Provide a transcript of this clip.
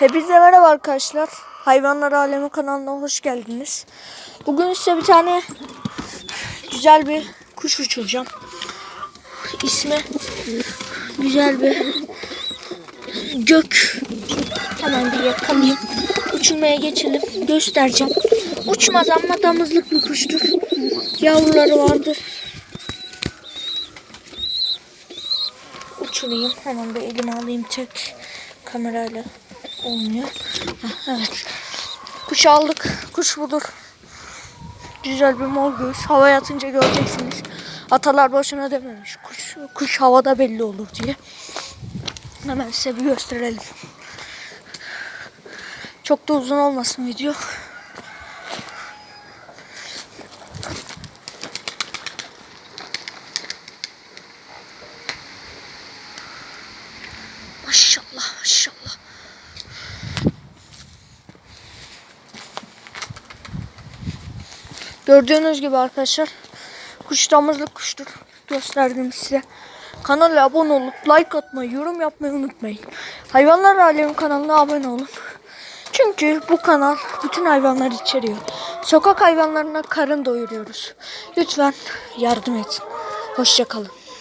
Hepinize merhaba arkadaşlar. Hayvanlar Alemi kanalına hoş geldiniz. Bugün size bir tane güzel bir kuş uçuracağım. İsmi güzel bir gök. Hemen bir yakalayayım. Uçurmaya geçelim. Göstereceğim. Uçmaz ama damızlık bir kuştur. Yavruları vardır. Uçurayım. Hemen bir elime alayım tek kamerayla olmuyor. Evet. Kuş aldık. Kuş budur. Güzel bir mor göğüs. Havaya atınca göreceksiniz. Atalar boşuna dememiş. Kuş, kuş havada belli olur diye. Hemen size bir gösterelim. Çok da uzun olmasın video. Maşallah maşallah. Gördüğünüz gibi arkadaşlar kuş damızlık kuştur. Gösterdim size. Kanala abone olup like atmayı, yorum yapmayı unutmayın. Hayvanlar Alemi kanalına abone olun. Çünkü bu kanal bütün hayvanları içeriyor. Sokak hayvanlarına karın doyuruyoruz. Lütfen yardım edin. Hoşçakalın.